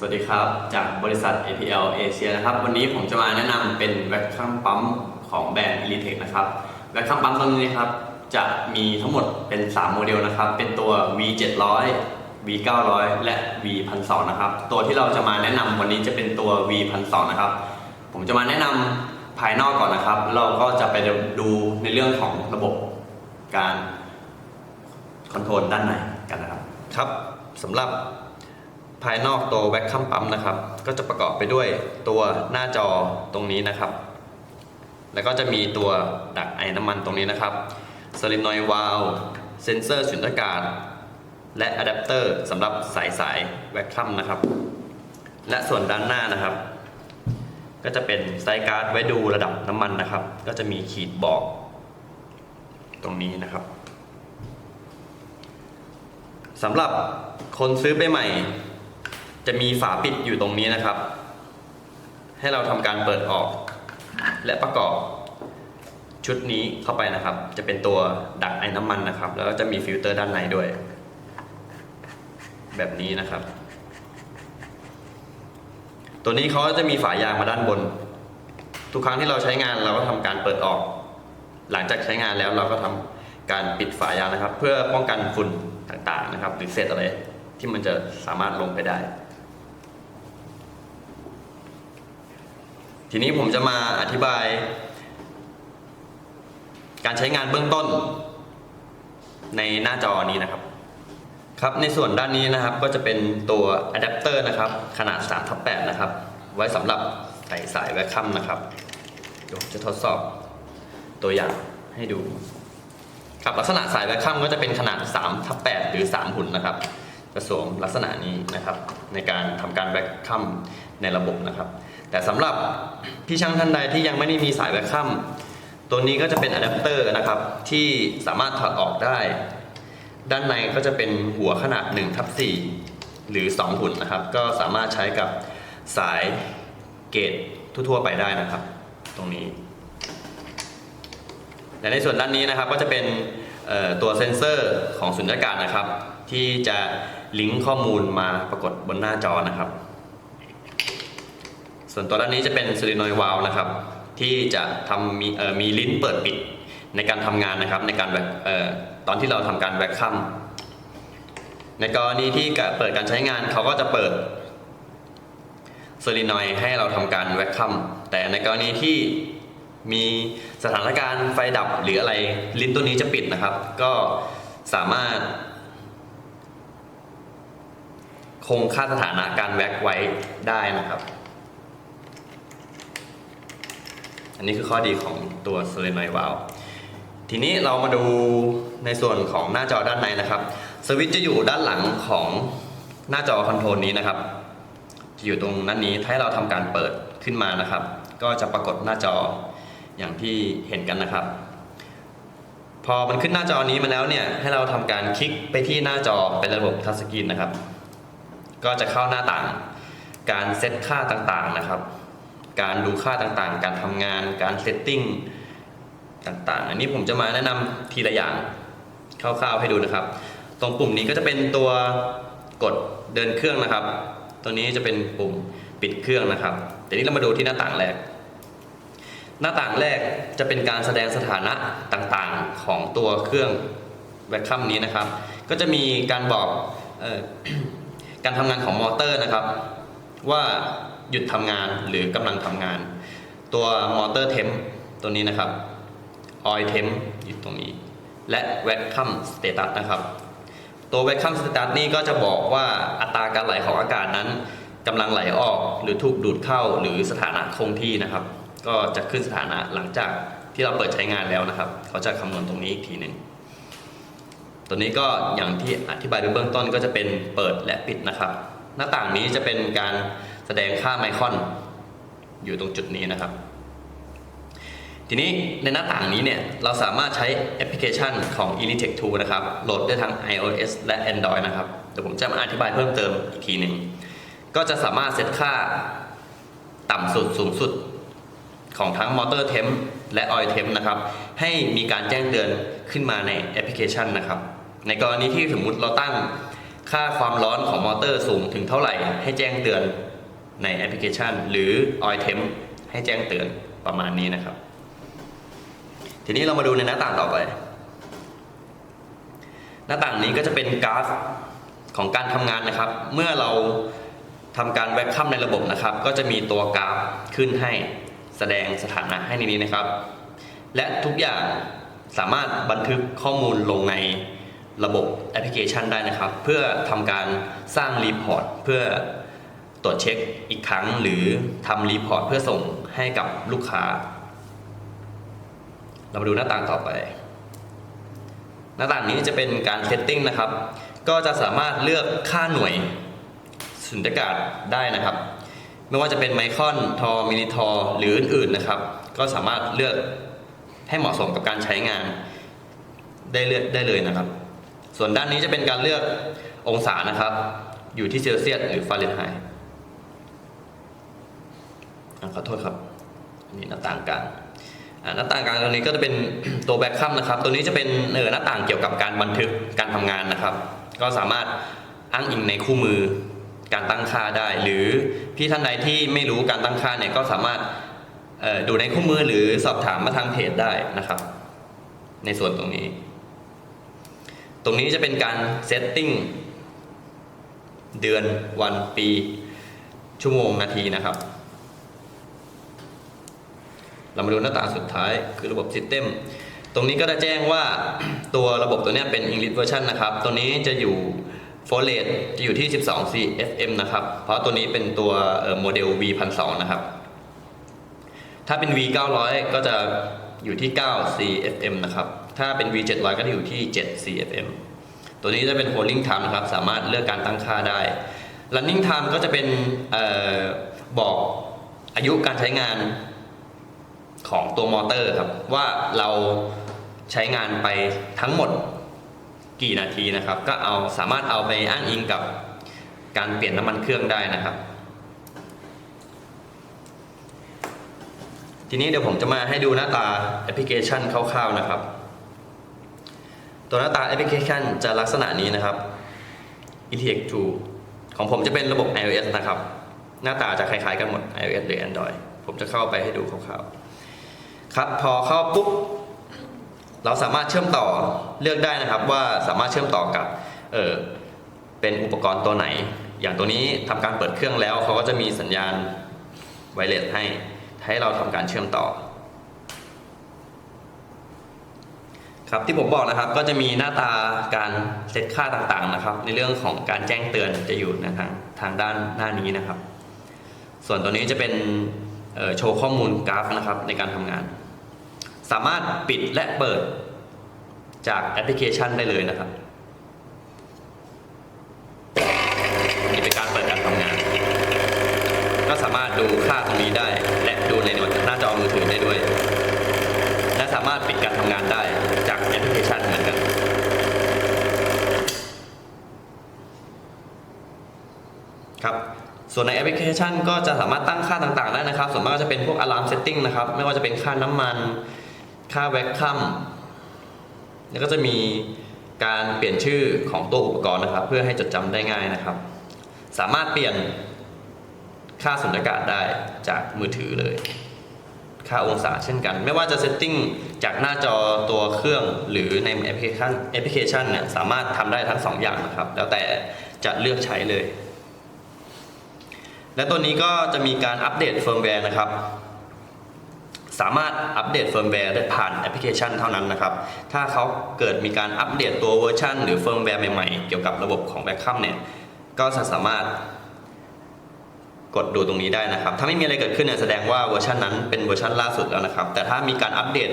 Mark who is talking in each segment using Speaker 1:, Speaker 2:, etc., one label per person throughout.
Speaker 1: สวัสดีครับ จากบริษัท APL Asia นะครับ วันนี้ผมจะมาแนะนำเป็นแว็กคัมปั๊มของแบรนด์ Elitech นะครับ แว็กคัมปั๊มตัวนี้นะครับ จะมีทั้งหมดเป็น 3 โมเดลนะครับ เป็นตัว V 700 V 900และ V 1 2 0นะครับ ตัวที่เราจะมาแนะนำวันนี้จะเป็นตัว V 1 2 0นะครับ ผมจะมาแนะนำภายนอกก่อนนะครับ เราก็จะไปดูในเรื่องของระบบการคอนโทรลด้านในกันนะครับ ครับสำหรับ ภายนอกตัวแว็กคัมปั๊มนะครับ ก็จะประกอบไปด้วยตัวหน้าจอตรงนี้นะครับ แล้วก็จะมีตัวดักไอน้ำมันตรงนี้นะครับสลินอยวาลเซนเซอร์สุญญากาศ และอะแดปเตอร์สำหรับสายสายแว็กคัมนะครับ และส่วนด้านหน้านะครับ ก็จะเป็นไซการ์ดไว้ดูระดับน้ำมันนะครับ ก็จะมีขีดบอก ตรงนี้นะครับสำหรับคนซื้อไปใหม่ จะมีฝาปิดอยู่ตรงนี้นะครับ ให้เราทำการเปิดออก และประกอบชุดนี้เข้าไปนะครับ จะเป็นตัวดักไอ้น้ำมันนะครับ แล้วก็จะมีฟิลเตอร์ด้านในด้วย แบบนี้นะครับ ตัวนี้เขาจะมีฝายางมาด้านบน ทุกครั้งที่เราใช้งานเราก็ทำการเปิดออก หลังจากใช้งานแล้วเราก็ทำการปิดฝายางนะครับ เพื่อป้องกันฝุ่นต่างๆนะครับ หรือเศษอะไรที่มันจะสามารถลงไปได้ ทีนี้ผมจะมาอธิบาย การใช้งานเบื้องต้น ในหน้าจอนี้นะครับ ครับในส่วนด้านนี้นะครับก็จะเป็นตัวอะแดปเตอร์นะครับ ขนาด3ทับ8นะครับ ไว้สำหรับใส่สายแวคคัมนะครับเดี๋ยวจะทดสอบตัวอย่างให้ดู ครับลักษณะสายแวคคัมก็จะเป็นขนาด3ทับ8หรือ 3 หุ่นนะครับ จะสวมลักษณะนี้นะครับ ในการทำการแวคคัมในระบบนะครับ แต่สำหรับพี่ช่างท่านใดที่ยังไม่ได้มีสายแวคคัมตัวนี้ก็จะเป็นอะแดปเตอร์นะครับที่สามารถถอดออกได้ ด้านในก็จะเป็นหัวขนาด1ทับ4หรือ 2 หุ่นนะครับ ก็สามารถใช้กับสายเกตทั่วๆไปได้นะครับ ตรงนี้และในส่วนด้านนี้นะครับก็จะเป็นตัวเซ็นเซอร์ของสุญญากาศนะครับ ที่จะ ลิงก์ข้อมูลมาปรากฏบนหน้าจอนะครับ ส่วนตัวด้านนี้จะเป็นซ l ลินอยวาลนะครับ ที่จะทำมีเอ่อมีลิ้นเปิดปิดในการทำงานนะครับในการแวคเอ่อตอนที่เราทำการแวคคัมในกรณีที่เปิดการใช้งานเขาก็จะเปิดโซลินอยให้เราทำการแวคคัมแต่ในกรณีที่มีสถานการณ์ไฟดับหรืออะไรลิ้นตัวนี้จะปิดนะครับ ก็สามารถ คงค่าสถานะการแว็กไว้ได้นะครับ อันนี้คือข้อดีของตัว solenoid valve ทีนี้เรามาดูในส่วนของหน้าจอด้านในนะครับ สวิตช์จะอยู่ด้านหลังของหน้าจอคอนโทรลนี้นะครับ จะอยู่ตรงนั้นนี้ถ้าเราทำการเปิดขึ้นมานะครับ ก็จะปรากฏหน้าจออย่างที่เห็นกันนะครับ พอมันขึ้นหน้าจอนี้มาแล้วเนี่ย ให้เราทำการคลิกไปที่หน้าจอเป็นระบบทัชสกรีนนะครับ ก็จะเข้าหน้าต่าง การเซตค่าต่างๆนะครับ การดูค่าต่างๆ การทำงาน การเซตติ้งต่างๆ อันนี้ผมจะมาแนะนำทีละอย่างคร่าวๆให้ดูนะครับ ตรงปุ่มนี้ก็จะเป็นตัวกดเดินเครื่องนะครับ ตัวนี้จะเป็นปุ่มปิดเครื่องนะครับแต่นี้เรามาดูที่หน้าต่างแรก หน้าต่างแรกจะเป็นการแสดงสถานะต่างๆของตัวเครื่องแวคคัมนี้นะครับ ก็จะมีการบอกออ การทำงานของมอเตอร์นะครับ ว่าหยุดทำงานหรือกำลังทำงาน ตัวมอเตอร์เทมตัวนี้นะครับออยเทมอยู่ตรงนี้ และแวคคัมสเตตัสนะครับ ตัวแวคคัมสเตตัสนี่ก็จะบอกว่าอัตราการไหลของอากาศนั้นกำลังไหลออกหรือถูกดูดเข้าหรือสถานะคงที่นะครับ ก็จะขึ้นสถานะหลังจากที่เราเปิดใช้งานแล้วนะครับ เขาจะคำนวณตรงนี้อีกทีหนึ่ง ตัวนี้ก็อย่างที่อธิบายไปเบื้องต้นก็จะเป็นเปิดและปิดนะครับ หน้าต่างนี้จะเป็นการแสดงค่าไมครอนอยู่ตรงจุดนี้นะครับ ทีนี้ในหน้าต่างนี้เนี่ยเราสามารถใช้แอปพลิเคชันของ Elitech 2นะครับโหลดได้ทั้ง iOS และ Android นะครับเดี๋ยวผมจะมาอธิบายเพิ่มเติมอีกทีหนึ่งก็จะสามารถเซตค่าต่ำสุดสูงสุดของทั้งมอเตอร์เทมและออยเทมนะครับ ให้มีการแจ้งเตือนขึ้นมาในแอปพลิเคชันนะครับ ในกรณีที่สมมุติเราตั้งค่าความร้อนของมอเตอร์สูงถึงเท่าไหร่ ให้แจ้งเตือนในแอปพลิเคชัน หรือ Oil Temp ให้แจ้งเตือนประมาณนี้นะครับ ทีนี้เรามาดูในหน้าต่างต่อไป หน้าต่างนี้ก็จะเป็นกราฟของการทำงานนะครับ เมื่อเราทำการแวคคัมในระบบนะครับ ก็จะมีตัวกราฟขึ้นให้แสดงสถานะให้ในนี้นะครับ และทุกอย่างสามารถบันทึกข้อมูลลงใน ระบบแอปพลิเคชันได้นะครับ เพื่อทำการสร้างรีพอร์ตเพื่อตรวจเช็คอีกครั้ง หรือทำรีพอร์ตเพื่อส่งให้กับลูกค้า เรามาดูหน้าต่างต่อไป หน้าต่างนี้จะเป็นการเซตติ้งนะครับ ก็จะสามารถเลือกค่าหน่วยสุญญากาศได้นะครับ ไม่ว่าจะเป็นไมครอนทอมิลิทอหรืออื่นๆนะครับ ก็สามารถเลือกให้เหมาะสมกับการใช้งานได้เลือกได้เลยนะครับ ส่วนด้านนี้จะเป็นการเลือกองศานะครับ อยู่ที่เซลเซียสหรือฟาเรนไฮต์ขอโทษครับนนี้หน้าต่างกลางหน้าต่างกลางตรงนี้ก็จะเป็นตัวแบ็คคัมนะครับ ตัวนี้จะเป็นเออหน้าต่างเกี่ยวกับการบันทึกการทำงานนะครับ ก็สามารถอ้างอิงในคู่มือการตั้งค่าได้ หรือพี่ท่านใดที่ไม่รู้การตั้งค่าเนี่ยก็สามารถออดูในคู่มือหรือสอบถามมาทางเพจได้นะครับ ในส่วนตรงนี้ รงนี้จะเป็นการเซตติ้งเดือนวันปี ชั่วโมงนาทีนะครับ เรามาดูหน้าต่างสุดท้ายคือระบบ System ตรงนี้ก็จะแจ้งว่าตัวระบบตัวนี้เป็น English version นะครับ ตัวนี้จะอยู่ f o r rate จะอยู่ที่ 12 CFM นะครับ เพราะตัวนี้เป็นตัวโมเดล V 1 2นะครับ ถ้าเป็น V 900ก็จะอยู่ที่ 9 CFM นะครับ ถ้าเป็น V 700ก็จะอยู่ที่ 7 CFM ตัวนี้จะเป็น holding time นะครับ สามารถเลือกการตั้งค่าได้ running time ก็จะเป็นออบอกอายุการใช้งานของตัวมอเตอร์ครับ ว่าเราใช้งานไปทั้งหมดกี่นาทีนะครับ ก็เอาสามารถเอาไปอ้างอิงกับการเปลี่ยนน้ำมันเครื่องได้นะครับ ทีนี้เดี๋ยวผมจะมาให้ดูหน้าตาแอปพลิเคชันคร่าวๆนะครับ ตัวหน้าตาแอปพลิเคชันจะลักษณะนี้นะครับ e t x 2ของผมจะเป็นระบบ iOS นะครับ หน้าตาจะคล้ายๆกันหมด iOS หรือ Android ผมจะเข้าไปให้ดูคร่าวๆครับ พอเข้าปุ๊บ เราสามารถเชื่อมต่อเลือกได้นะครับว่าสามารถเชื่อมต่อกับเออเป็นอุปกรณ์ตัวไหน อย่างตัวนี้ทำการเปิดเครื่องแล้วเขาก็จะมีสัญญาณไวเลสให้ให้เราทำการเชื่อมต่อ ครับที่ผมบอกนะครับก็จะมีหน้าตาการเซตค่าต่างๆนะครับ ในเรื่องของการแจ้งเตือนจะอยู่ในทางทางด้านหน้านี้นะครับ ส่วนตัวนี้จะเป็นโชว์ข้อมูลกราฟนะครับในการทำงาน สามารถปิดและเปิดจากแอปพลิเคชันได้เลยนะครับนี่เป็นการเปิดการทำงาน ก็สามารถดูค่าตรงนี้ได้ และดูในหน้าจอมือถือได้ด้วย และสามารถปิดการทำงานได้จากแอปพลิเคชันเหมือนกัน ครับ ส่วนในแอปพลิเคชัน ก็จะสามารถตั้งค่าต่างๆได้นะครับ ส่วนมากก็จะเป็นพวก alarm setting นะครับ ไม่ว่าจะเป็นค่าน้ำมัน ค่าแวคคัมแล้วก็จะมีการเปลี่ยนชื่อของตัวอุปกรณ์นะครับ เพื่อให้จดจำได้ง่ายนะครับ สามารถเปลี่ยนค่าสุญญากาศได้จากมือถือเลย ค่าองศาเช่นกัน ไม่ว่าจะเซตติ้งจากหน้าจอตัวเครื่องหรือในแอปพลิเคชันแอปพลิเคชันเนี่ยสามารถทำได้ทั้งสองอย่างนะครับ แล้วแต่จะเลือกใช้เลย และตัวนี้ก็จะมีการอัปเดตเฟิร์มแวร์นะครับ สามารถอัปเดตเฟิร์มแวร์ได้ผ่านแอปพลิเคชันเท่านั้นนะครับ ถ้าเขาเกิดมีการอัปเดตตัวเวอร์ชันหรือเฟิร์มแวร์ใหม่ๆ เกี่ยวกับระบบของแบ็คคัมเนี่ย ก็จะสามารถกดดูตรงนี้ได้นะครับ ถ้าไม่มีอะไรเกิดขึ้นเนี่ยแสดงว่าเวอร์ชันนั้นเป็นเวอร์ชันล่าสุดแล้วนะครับ แต่ถ้ามีการอัปเดต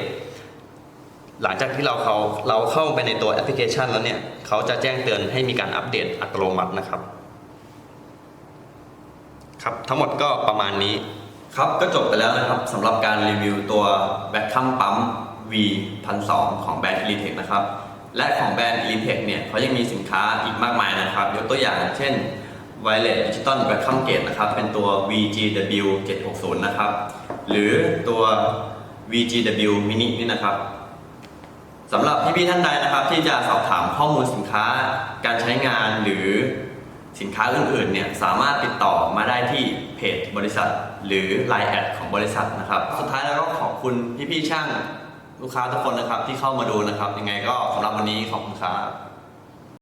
Speaker 1: หลังจากที่เราเขาเราเข้าไปในตัวแอปพลิเคชันแล้วเนี่ย เขาจะแจ้งเตือนให้มีการอัปเดตอัตโนมัตินะครับ ครับ ทั้งหมดก็ประมาณนี้ ครับก็จบไปแล้วนะครับสำหรับการรีวิวตัวแบ็คคัมปั๊ม V 1 2 0ของแบรนด์ e l i t e c h นะครับ และของแบรนด์ e l i t e c h เนี่ยเขายังมีสินค้าอีกมากมายนะครับ ยกตัวอย่างเช่น Wireless Digital Vacuum Gate นะครับ เป็นตัว VGW 760นะครับ หรือตัว VGW Mini นี่นะครับสำหรับพี่ๆท่านใดนะครับ ที่จะสอบถามข้อมูลสินค้าการใช้งานหรือ สินค้าอื่นๆเนี่ยสามารถติดต่อมาได้ที่เพจบริษัท หรือ Line แอดของบริษัทนะครับ สุดท้ายแล้วก็ขอบคุณพี่ๆช่างลูกค้าทุกคนนะครับที่เข้ามาดูนะครับ ยังไงก็สำหรับวันนี้ขอบคุณครับ